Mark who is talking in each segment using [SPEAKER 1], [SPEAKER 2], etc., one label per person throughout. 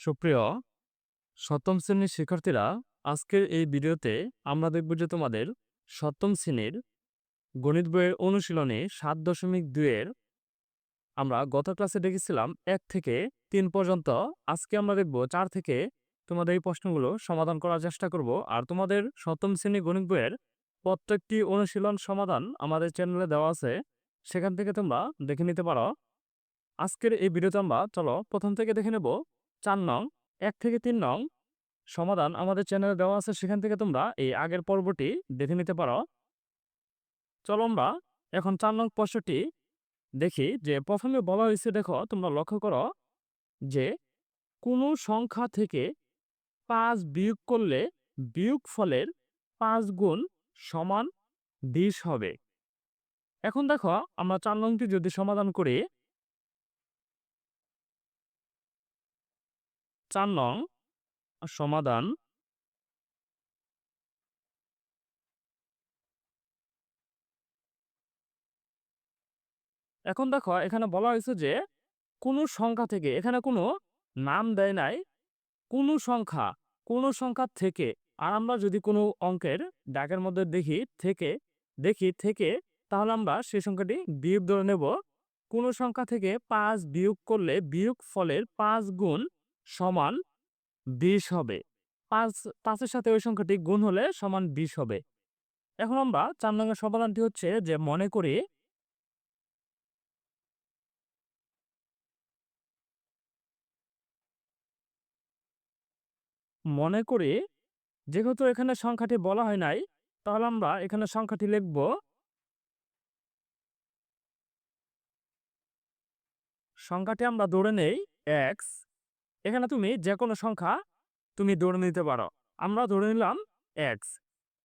[SPEAKER 1] সুপ্রিয়, সপ্তম শ্রেণির শিক্ষার্থীরা, আজকের এই ভিডিওতে আমরা দেখব যে তোমাদের সপ্তম শ্রেণির গণিত বইয়ের অনুশীলনে সাত দশমিক দুইয়ের আমরা গত ক্লাসে দেখেছিলাম এক থেকে তিন পর্যন্ত। আজকে আমরা দেখব চার থেকে তোমাদের এই প্রশ্নগুলো সমাধান করার চেষ্টা করব। আর তোমাদের সপ্তম শ্রেণি গণিত বইয়ের প্রত্যেকটি অনুশীলন সমাধান আমাদের চ্যানেলে দেওয়া আছে। সেখান থেকে তোমরা দেখে নিতে পারো। আজকের এই ভিডিওতে আমরা, চলো প্রথম থেকে দেখে নেব চার নং, এক থেকে তিন নং সমাধান আমাদের চ্যানেলে দেওয়া আছে, সেখান থেকে তোমরা এই আগের পর্বটি দেখে নিতে পারো। চলো আমরা এখন চার নং প্রশ্নটি দেখি, যে প্রথমে বলা হয়েছে, দেখো তোমরা লক্ষ্য করো যে কোনো সংখ্যা থেকে পাঁচ বিয়োগ করলে বিয়োগ ফলের পাঁচ গুণ সমান বিশ হবে। এখন দেখো আমরা চার নংটি যদি সমাধান করি চার নং সমাধান এখন দেখো, এখানে বলা হয়েছে যে, কোনো সংখ্যা থেকে, এখানে কোনো নাম দেয় নাই, কোনো সংখ্যা কোনো সংখ্যা থেকে। আর আমরা যদি কোনো অঙ্কের ডাকের মধ্যে দেখি, থেকে দেখি, থেকে, তাহলে আমরা সেই সংখ্যাটি বিয়োগ ধরে নেব। কোনো সংখ্যা থেকে পাঁচ বিয়োগ করলে বিয়োগ ফলের পাঁচ গুণ সমান বিশ হবে। পাঁচ, পাঁচের সাথে ওই সংখ্যাটি গুণ হলে সমান বিশ হবে। এখন আমরা চার নম্বর সমাধানটি হচ্ছে যে মনে করি মনে করি যেহেতু এখানে সংখ্যাটি বলা হয় নাই, তাহলে আমরা এখানে সংখ্যাটি লিখব সংখ্যাটি আমরা ধরে নেই, এক্স এখানে তুমি যে কোনো সংখ্যা তুমি ধরে নিতে পারো। আমরা ধরে নিলাম এক্স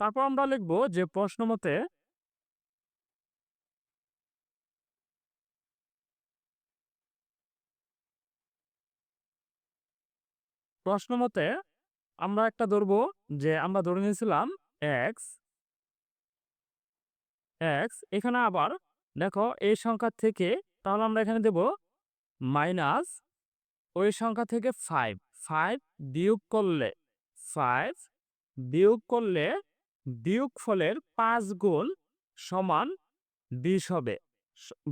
[SPEAKER 1] তারপর আমরা লিখব যে প্রশ্ন মতে প্রশ্ন মতে আমরা একটা ধরব যে আমরা ধরে নিয়েছিলাম এক্স এক্স এখানে আবার দেখো এই সংখ্যা থেকে তাহলে আমরা এখানে দেব মাইনাস ওই সংখ্যা থেকে ফাইভ ফাইভ বিয়োগ করলে ফাইভ বিয়োগ করলে বিয়োগ ফলের পাঁচ গুণ সমান বিশ হবে।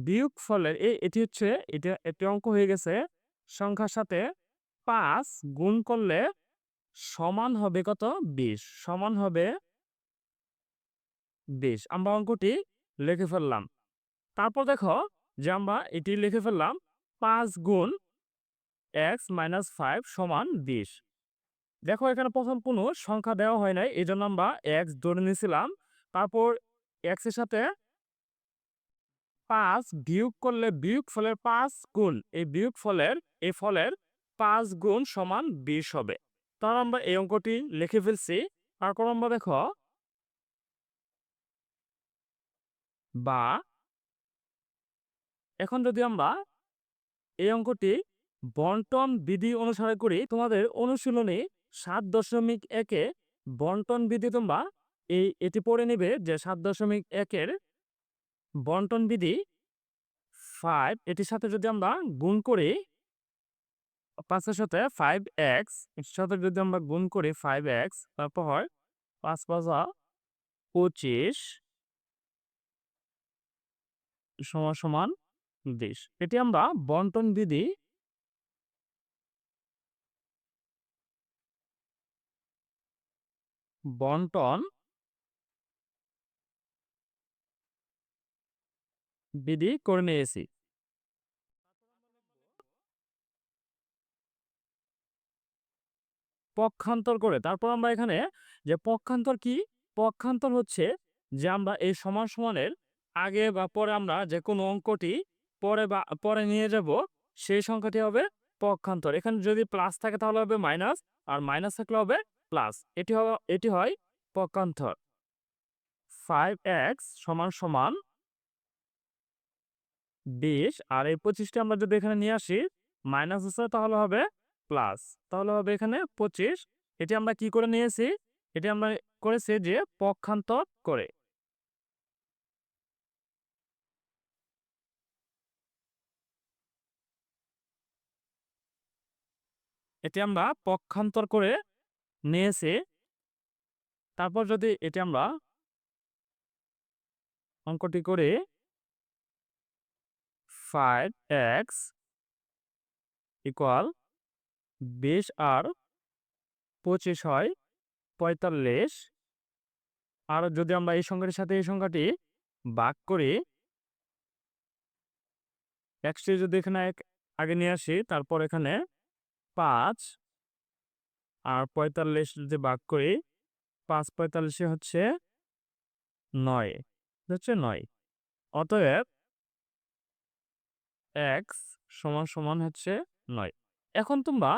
[SPEAKER 1] বিয়োগ ফলের এটি হচ্ছে, এটা একটি অঙ্ক হয়ে গেছে সংখ্যার সাথে পাঁচ গুণ করলে সমান হবে কত? বিশ। সমান হবে বিশ। আমরা অঙ্কটি লিখে ফেললাম। তারপর দেখো যে আমরা এটি লিখে ফেললাম পাঁচ গুণ এক্স মাইনাস ফাইভ সমান বিশ। দেখো এখানে প্রথম কোনো সংখ্যা দেওয়া হয় নাই, এই জন্য আমরা এক্স ধরে নিয়েছিলাম। তারপর এক্সের সাথে পাঁচ বিয়োগ করলে বিয়োগ ফলের পাঁচ গুণ, এই বিয়োগ ফলের, এই ফলের পাঁচ গুণ সমান বিশ হবে। তার আমরা এই অঙ্কটি লিখে ফেলছি। তারপর আমরা দেখো বা, এখন যদি আমরা এই অঙ্কটি বন্টন বিধি অনুসারে করি তোমাদের অনুশীলনী সাত দশমিক একে বন্টন বিধি তোমরা এই এটি পড়ে নিবে যে সাত দশমিক একের বন্টন বিধি ফাইভ এটির সাথে যদি আমরা গুণ করি পাঁচের সাথে ফাইভ এক্স এটির সাথে যদি আমরা গুণ করি ফাইভ এক্স তারপর পাঁচ পাঁচা পঁচিশ সমান সমান বিশ। এটি আমরা বন্টন বিধি বন্টন বিধি করে নিয়েছি। পক্ষান্তর করে। তারপর আমরা এখানে যে পক্ষান্তর কি? পক্ষান্তর হচ্ছে যে আমরা এই সমান সমানের আগে বা পরে আমরা যে কোনো অঙ্কটি পরে বা পরে নিয়ে যাব, সেই সংখ্যাটি হবে পক্ষান্তর। এখানে যদি প্লাস থাকে তাহলে হবে মাইনাস, আর মাইনাস থাকলে হবে প্লাস এটি এটি হয় পক্ষান্তর ফাইভ এক্স সমান সমান বিশ, আর এই পঁচিশটি আমরা যদি এখানে নিয়ে আসি, মাইনাস আছে তাহলে হবে প্লাস। তাহলে হবে এখানে পঁচিশ। এটি আমরা কি করে নিয়েছি? এটি আমরা করেছি যে পক্ষান্তর করে। এটি আমরা পক্ষান্তর করে নিয়েছি। তারপর যদি এটি আমরা অঙ্কটি করে ফাইভ এক্স ইকুয়াল বিশ আর পঁচিশ হয় পঁয়তাল্লিশ। আর যদি আমরা এই সংখ্যাটির সাথে এই সংখ্যাটি ভাগ করি এক্সটি যদি এখানে এক- আগে নিয়ে আসি, তারপর এখানে পাঁচ আর পঁয়তাল্লিশ যদি ভাগ করি, পাঁচ পঁয়তাল্লিশে হচ্ছে নয়। হচ্ছে নয়। অতএব এক্স সমান সমান হচ্ছে নয়। এখন তোমরা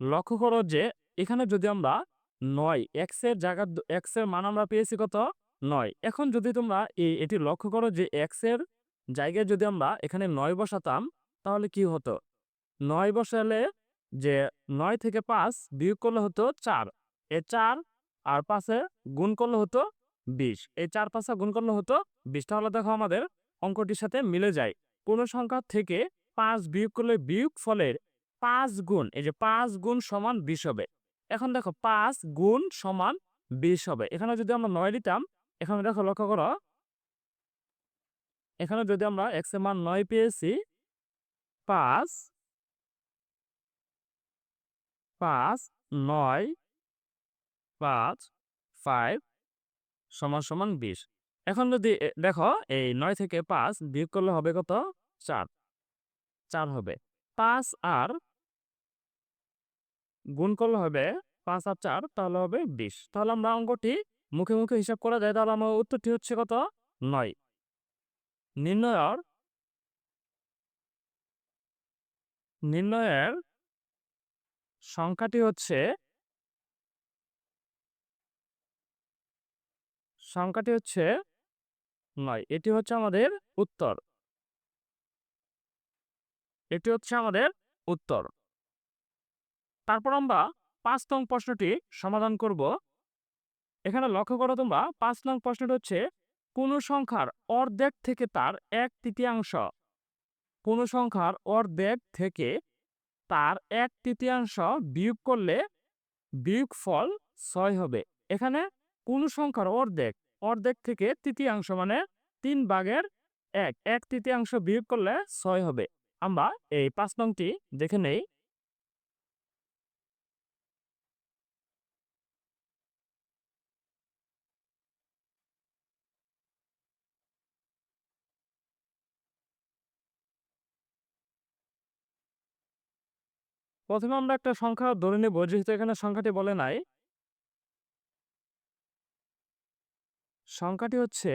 [SPEAKER 1] লক্ষ্য করো যে এখানে যদি আমরা নয় এক্সের জায়গা এক্সের মান আমরা পেয়েছি কত? নয়। এখন যদি তোমরা এই এটি লক্ষ্য করো যে এক্সের জায়গায় যদি আমরা এখানে নয় বসাতাম, তাহলে কি হতো? নয় বসালে যে নয় থেকে পাঁচ বিয়োগ করলে হতো চার। এ চার আর পাঁচে গুণ করলে হতো বিশ। এই চার পাঁচে গুণ করলে হতো বিশ। তাহলে দেখো আমাদের অঙ্কটির সাথে মিলে যায়। পূর্ণ সংখ্যা থেকে পাঁচ বিয়োগ করলে বিয়োগ ফলের পাঁচ গুণ, এই যে পাঁচ গুণ সমান বিশ হবে। এখন দেখো পাঁচ গুণ সমান বিশ হবে। এখানে যদি আমরা নয় দিতাম, এখানে দেখো লক্ষ্য করো। এখানে যদি আমরা এক্স মান নয় পেয়েছি, পাঁচ পাঁচ, নয়, পাঁচ, ফাইভ সমান সমান বিশ। এখন যদি দেখো, এই নয় থেকে পাঁচ বিয়োগ করলে হবে কত? চার। চার হবে। পাঁচ আর গুণ করলে হবে পাঁচ আর চার, তাহলে হবে বিশ। তাহলে আমরা অঙ্কটি মুখে মুখে হিসাব করা যায়, তাহলে আমার উত্তরটি হচ্ছে কত? নয়। নির্ণয়ের নির্ণয়ের সংখ্যাটি হচ্ছে সংখ্যাটি হচ্ছে নয়। এটি হচ্ছে আমাদের উত্তর। এটি হচ্ছে আমাদের উত্তর। তারপর আমরা পাঁচ নং প্রশ্নটি সমাধান করব। এখানে লক্ষ্য করো তোমরা, পাঁচ নং প্রশ্নটি হচ্ছে, কোনো সংখ্যার অর্ধেক থেকে তার এক তৃতীয়াংশ? কোনো সংখ্যার অর্ধেক থেকে তার এক তৃতীয়াংশ বিয়োগ করলে বিয়োগ ফল ছয় হবে। এখানে কোনো সংখ্যার অর্ধেক। অর্ধেক থেকে তৃতীয়াংশ মানে তিন ভাগের এক। এক তৃতীয়াংশ বিয়োগ করলে ছয় হবে। আমরা এই পাঁচ নংটি দেখে নেই। প্রথমে আমরা একটা সংখ্যা ধরে নেব, যেহেতু এখানে সংখ্যাটি বলে নাই। সংখ্যাটি হচ্ছে,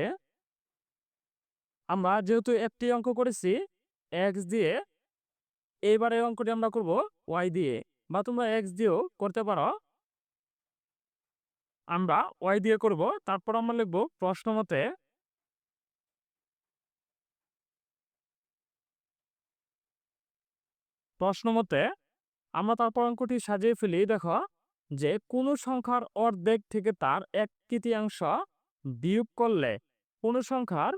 [SPEAKER 1] আমরা যেহেতু একটি অঙ্ক করেছি এক্স দিয়ে, এইবার এই অঙ্কটি আমরা করব ওয়াই দিয়ে, বা তোমরা এক্স দিয়েও করতে পারো। আমরা ওয়াই দিয়ে করব, তারপর আমরা লিখব প্রশ্ন মতে প্রশ্ন মতে আমরা তারপর অঙ্কটি সাজিয়ে ফেলি, দেখো, যে কোনো সংখ্যার অর্ধেক থেকে তার এক তৃতীয়াংশ বিয়োগ করলে কোনো সংখ্যার,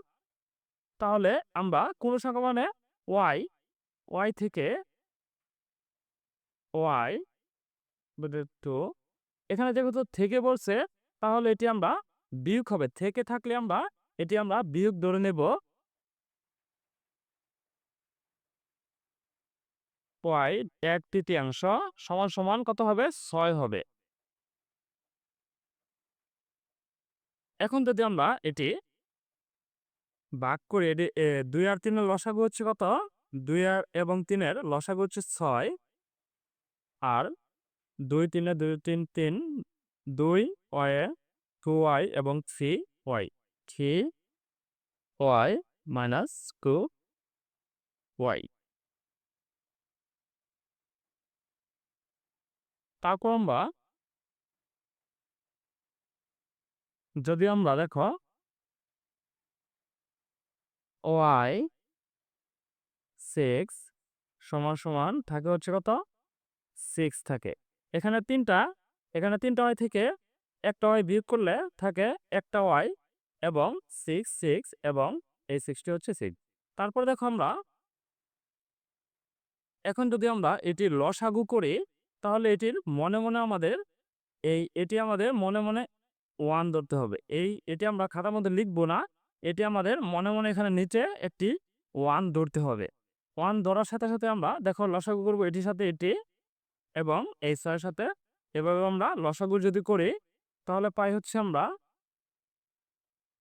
[SPEAKER 1] তাহলে আমরা কোনো সংখ্যা মানে ওয়াই ওয়াই থেকে ওয়াই টু এখানে যেহেতু থেকে বলছে, তাহলে এটি আমরা বিয়োগ হবে। থেকে থাকলে আমরা, এটি আমরা বিয়োগ ধরে নেব। ওয়াই এক তৃতীয়াংশ সমান সমান কত হবে? ছয় হবে। এখন যদি আমরা এটি ভাগ করি, এটি দুই আর তিনের লসাগু হচ্ছে কত? দুই আর এবং তিনের লসাগু হচ্ছে ছয়। আর দুই তিনে দুই, তিন তিন, দুই ওয়াই টু ওয়াই এবং three Y. Three Y minus two Y. তারপর আমরা যদি আমরা দেখো ওয়াই সিক্স সমান সমান থাকে হচ্ছে কত? সিক্স থাকে। এখানে তিনটা এখানে তিনটা ওয়াই থেকে একটা ওয়াই বিয়োগ করলে থাকে একটা ওয়াই এবং সিক্স সিক্স এবং এই সিক্সটি হচ্ছে সিক্স। তারপর দেখো আমরা, এখন যদি আমরা এটি লসাগু করি তাহলে এটির মনে মনে আমাদের, এই এটি আমাদের মনে মনে ওয়ান ধরতে হবে। এই এটি আমরা খাতার মধ্যে লিখব না, এটি আমাদের মনে মনে এখানে নিচে একটি ওয়ান ধরতে হবে। ওয়ান ধরার সাথে সাথে আমরা, দেখো লসাগু করব এটির সাথে এটি এবং এই ছয়ের সাথে। এভাবে আমরা লসাগু যদি করি, তাহলে পাই হচ্ছে আমরা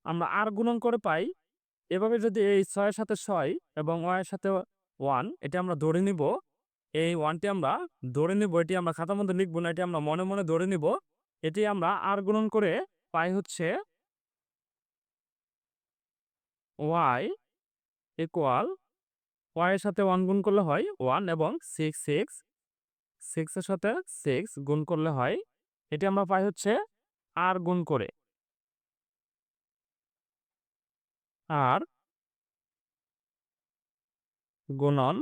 [SPEAKER 1] আমরা আর গুণন করে পাই। এভাবে যদি এই ছয়ের সাথে ছয় এবং ওয়ের সাথে ওয়ান এটা আমরা ধরে নিব। এই ওয়ানটি আমরা ধরে নিব, এটি আমরা খাতার মধ্যে লিখব না, এটি আমরা মনে মনে ধরে নিব। এটি আমরা আর গুণন করে পাই হচ্ছে ওয়াই ইকুয়াল ওয়াইয়ের সাথে ওয়ান গুণ করলে হয় ওয়ান এবং সিক্স সিক্স সিক্সের সাথে সিক্স গুণ করলে হয়, এটি আমরা পাই হচ্ছে আর গুণ করে। আর গুণন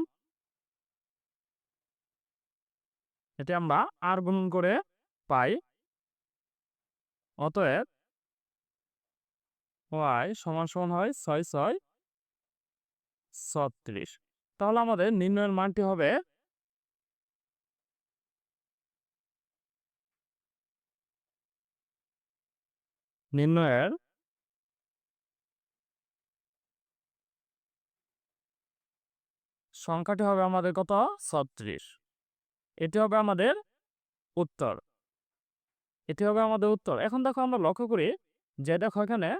[SPEAKER 1] এটি আমরা আর গুণন করে পাই। অতএব ওয়াই সমান সমান হয় ছয় ছয় ছত্রিশ। তাহলে আমাদের নির্ণয়ের মানটি হবে নির্ণয়ের সংখ্যাটি হবে আমাদের কত? ছত্রিশ। এটি হবে আমাদের উত্তর। এটি হবে আমাদের উত্তর। এখন দেখো আমরা লক্ষ্য করি যে দেখো এখানে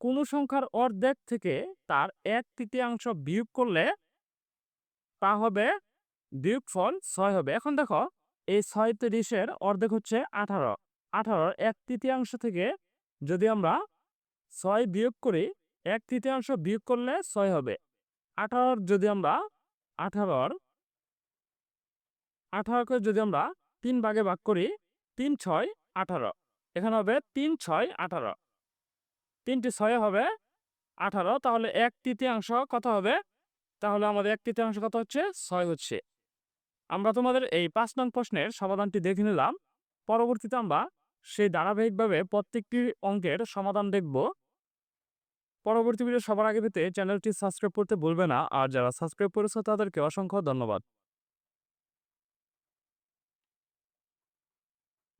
[SPEAKER 1] কোনো সংখ্যার অর্ধেক থেকে তার এক তৃতীয়াংশ বিয়োগ করলে তা হবে বিয়োগ ফল ছয় হবে। এখন দেখো এই ছয় তিরিশের অর্ধেক হচ্ছে আঠারো। আঠারোর এক তৃতীয়াংশ থেকে যদি আমরা ছয় বিয়োগ করি, এক তৃতীয়াংশ বিয়োগ করলে ছয় হবে। আঠারোর যদি আমরা আঠারোর আঠারোকে যদি আমরা তিন ভাগে ভাগ করি, তিন ছয় আঠারো। এখানে হবে তিন ছয় আঠারো। তিনটি ছয়ে হবে আঠারো, তাহলে এক তৃতীয়াংশ কত হবে? তাহলে আমাদের এক তৃতীয়াংশ কত হচ্ছে? ছয় হচ্ছে। আমরা তোমাদের এই পাঁচ নং প্রশ্নের সমাধানটি দেখে নিলাম। পরবর্তীতে আমরা সেই ধারাবাহিকভাবে প্রত্যেকটি অঙ্কের সমাধান দেখব। পরবর্তী ভিডিও সবার আগে পেতে চ্যানেলটি সাবস্ক্রাইব করতে ভুলবে না। আর যারা সাবস্ক্রাইব করেছে তাদেরকে অসংখ্য ধন্যবাদ।